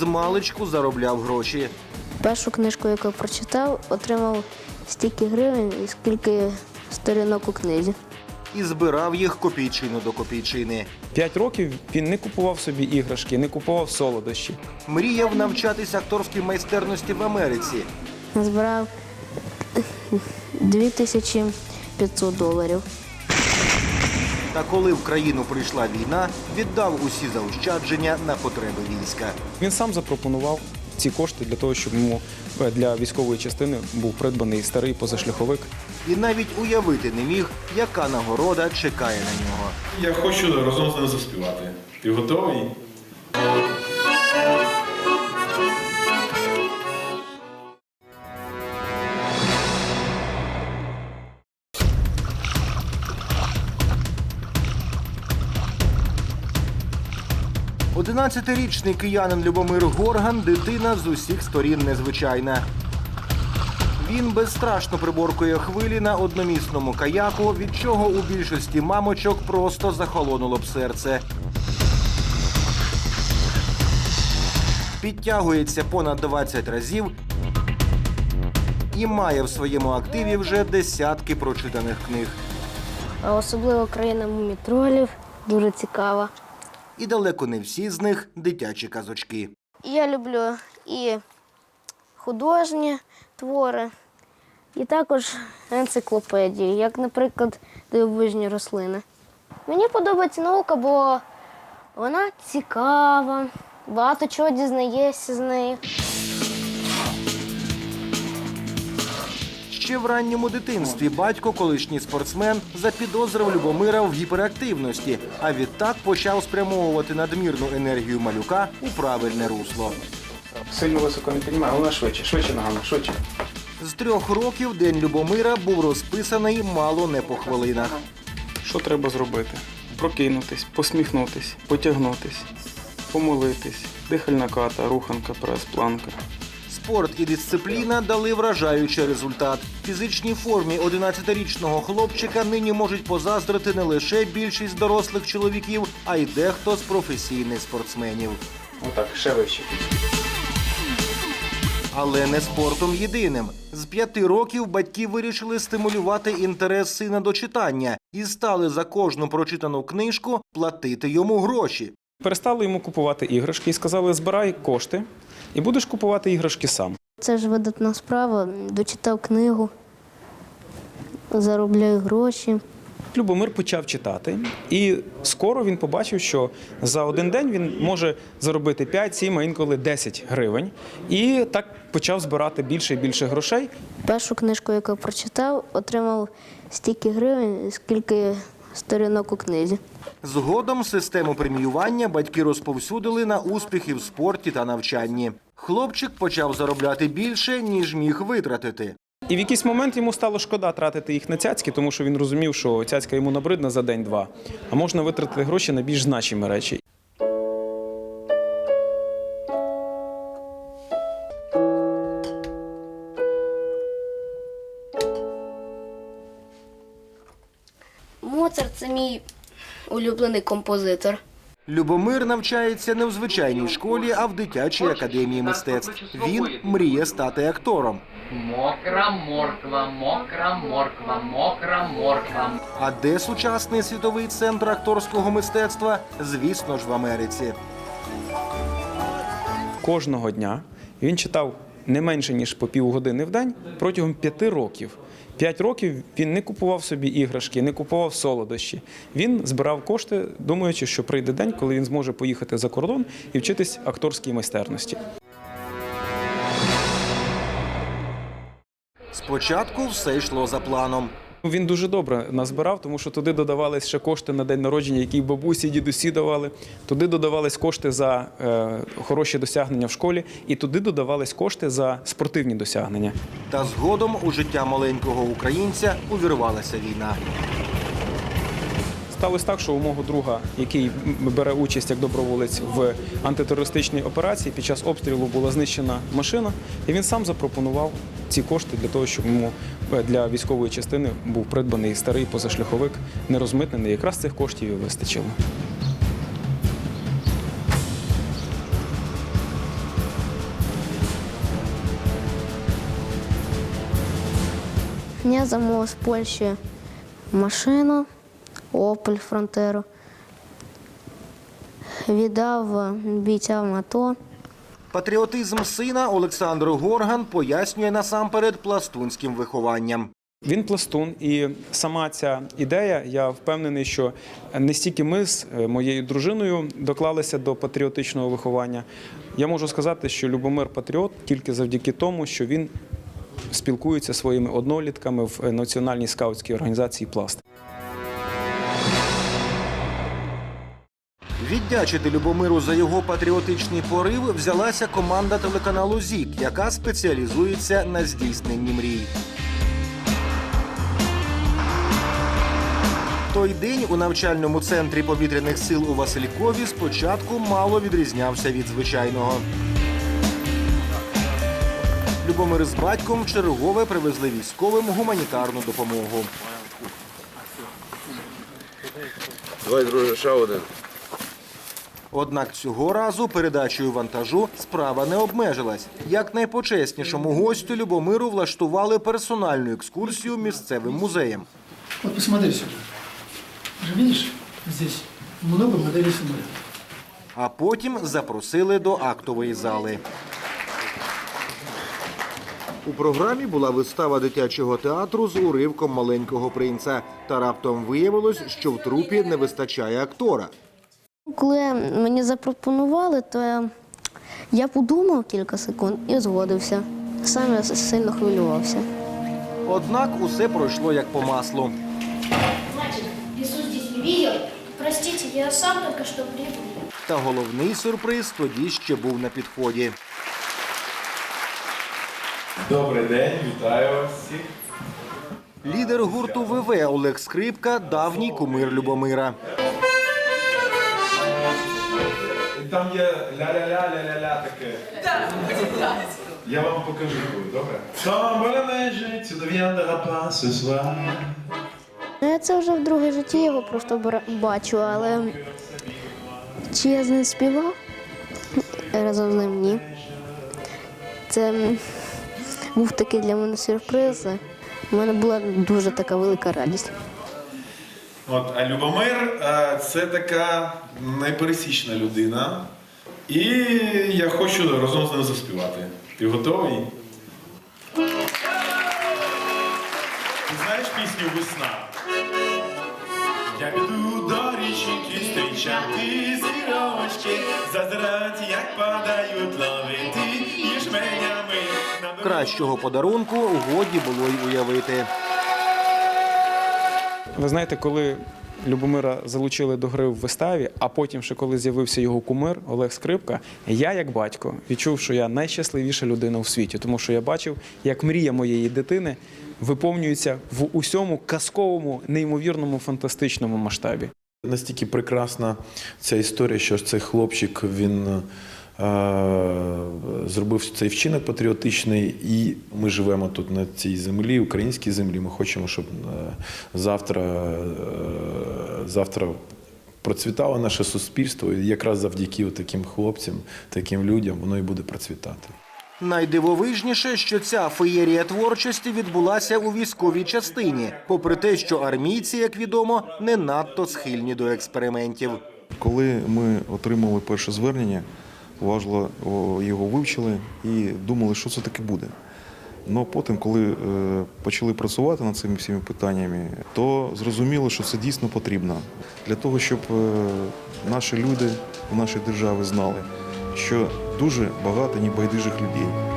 З маличку заробляв гроші. Першу книжку, яку прочитав, отримав стільки гривень, і скільки сторінок у книзі. і збирав їх копійчину до копійчини. П'ять років він не купував собі іграшки, не купував солодощі. Мріяв навчатися акторській майстерності в Америці. Назбирав 2500 доларів. Та коли в країну прийшла війна, віддав усі заощадження на потреби війська. Він сам запропонував ці кошти для того, щоб йому е, для військової частини був придбаний старий позашляховик. І навіть уявити не міг, яка нагорода чекає на нього. Я хочу разом з ним заспівати. Ти готовий? Одинадцятирічний киянин Любомир Горган дитина з усіх сторін незвичайна. Він безстрашно приборкує хвилі на одномісному каяку, від чого у більшості мамочок просто захолонуло б серце. Підтягується понад 20 разів і має в своєму активі вже десятки прочитаних книг. А особливо країна мумітролів дуже цікава. І далеко не всі з них дитячі казочки. Я люблю і художні твори, і також енциклопедії, як, наприклад, дивовижні рослини. Мені подобається наука, бо вона цікава, багато чого дізнаєшся з неї. Ще в ранньому дитинстві батько, колишній спортсмен, запідозрив Любомира в гіперактивності, а відтак почав спрямовувати надмірну енергію малюка у правильне русло. Сильно високо не піднімає, головне швидше, швидше ногами, швидше. З трьох років день Любомира був розписаний мало не по хвилинах. Що треба зробити? Прокинутись, посміхнутись, потягнутись, помолитись, дихальна ката, руханка, прес, планка. Спорт і дисципліна дали вражаючий результат. Фізичній формі 11-річного хлопчика нині можуть позаздрити не лише більшість дорослих чоловіків, а й дехто з професійних спортсменів. Отак, ще вище. Але не спортом єдиним. З п'яти років батьки вирішили стимулювати інтерес сина до читання і стали за кожну прочитану книжку платити йому гроші. Перестали йому купувати іграшки і сказали, збирай кошти і будеш купувати іграшки сам. Це ж видатна справа. Дочитав книгу, заробляю гроші. Любомир почав читати, і скоро він побачив, що за один день він може заробити 5, 7, а інколи 10 гривень. І так почав збирати більше і більше грошей. Першу книжку, яку прочитав, отримав стільки гривень, скільки сторінок у книзі. Згодом систему преміювання батьки розповсюдили на успіхи в спорті та навчанні. Хлопчик почав заробляти більше, ніж міг витратити. І в якийсь момент йому стало шкода тратити їх на цяцьки, тому що він розумів, що цяцька йому набридна за день-два, а можна витратити гроші на більш значимі речі. Моцарт це мій улюблений композитор. Любомир навчається не в звичайній школі, а в дитячій академії мистецтв. Він мріє стати актором. Мокра морква, мокра морква, мокра морква. А де сучасний світовий центр акторського мистецтва? Звісно ж, в Америці. Кожного дня він читав не менше ніж по півгодини в день протягом п'яти років. П'ять років він не купував собі іграшки, не купував солодощі. Він збирав кошти, думаючи, що прийде день, коли він зможе поїхати за кордон і вчитись акторській майстерності. Спочатку все йшло за планом. Він дуже добре назбирав, тому що туди додавались ще кошти на день народження, які бабусі, дідусі давали. Туди додавались кошти за е, хороші досягнення в школі, і туди додавались кошти за спортивні досягнення. Та згодом у життя маленького українця увірвалася війна сталося так, що у мого друга, який бере участь як доброволець в антитерористичній операції, під час обстрілу була знищена машина, і він сам запропонував ці кошти для того, щоб йому е, для військової частини був придбаний старий позашляховик, нерозмитнений. Якраз цих коштів і вистачило. Я замовив з Польщі машину. Opel Frontero. Віддав бійцям АТО. Патріотизм сина Олександр Горган пояснює насамперед пластунським вихованням. Він пластун, і сама ця ідея, я впевнений, що не стільки ми з е, моєю дружиною доклалися до патріотичного виховання. Я можу сказати, що Любомир патріот тільки завдяки тому, що він спілкується своїми однолітками в е, національній скаутській організації Пласт. Віддячити Любомиру за його патріотичний порив взялася команда телеканалу ЗІК, яка спеціалізується на здійсненні мрій. Той день у навчальному центрі повітряних сил у Василькові спочатку мало відрізнявся від звичайного. Любомир з батьком чергове привезли військовим гуманітарну допомогу. Давай, друже, ще один. Однак цього разу передачею вантажу справа не обмежилась. Як найпочеснішому гостю Любомиру влаштували персональну екскурсію місцевим музеєм. Вот посмотри же видишь, здесь много моделей самолетов. А потім запросили до актової зали. У програмі була вистава дитячого театру з уривком маленького принца. Та раптом виявилось, що в трупі не вистачає актора. Коли мені запропонували, то я, я подумав кілька секунд і згодився. Сам я сильно хвилювався. Однак усе пройшло як по маслу. Значит, Иисус здесь не видел. Простите, я сам только что прибыл. Та головний сюрприз тоді ще був на підході. Добрий день, вітаю вас всіх. Лідер гурту ВВ Олег Скрипка давній кумир Любомира. Там є ля-ля-ля, ля-ля-ля таке. Я вам покажу, добре? Viendras pas ce soir. Ну, Я це вже вдруге житті його просто бачу, але чи я з ним співав разом з ним ні. Це був такий для мене сюрприз. У мене була дуже така велика радість. От, а Любомир е, це така найпересічна людина. І я хочу разом з ним заспівати. Ти готовий? Ти знаєш пісню Весна? Я піду до річки зустрічати зірочки, зазирать, як падають лавити, і жменями Кращого подарунку годі було й уявити. Ви знаєте, коли Любомира залучили до гри в виставі, а потім, ще коли з'явився його кумир Олег Скрипка, я, як батько, відчув, що я найщасливіша людина у світі, тому що я бачив, як мрія моєї дитини виповнюється в усьому казковому, неймовірному, фантастичному масштабі. Настільки прекрасна ця історія, що цей хлопчик він зробив цей вчинок патріотичний, і ми живемо тут на цій землі, українській землі. Ми хочемо, щоб е, завтра, е, завтра процвітало наше суспільство. І якраз завдяки таким хлопцям, таким людям, воно і буде процвітати. Найдивовижніше, що ця феєрія творчості відбулася у військовій частині, попри те, що армійці, як відомо, не надто схильні до експериментів. Коли ми отримали перше звернення, уважно його вивчили і думали, що це таке буде. Але потім, коли е, почали працювати над цими всіми питаннями, то зрозуміло, що це дійсно потрібно для того, щоб е, наші люди в нашій державі знали, що дуже багато небайдужих людей.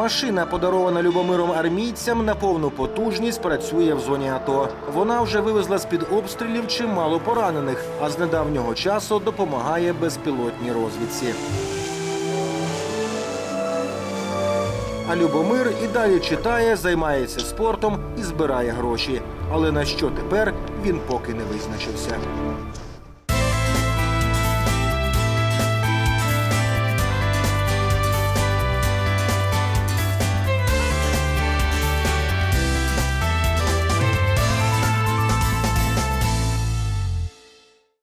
Машина, подарована Любомиром армійцям, на повну потужність працює в зоні АТО. Вона вже вивезла з-під обстрілів чимало поранених, а з недавнього часу допомагає безпілотній розвідці. А Любомир і далі читає, займається спортом і збирає гроші. Але на що тепер він поки не визначився.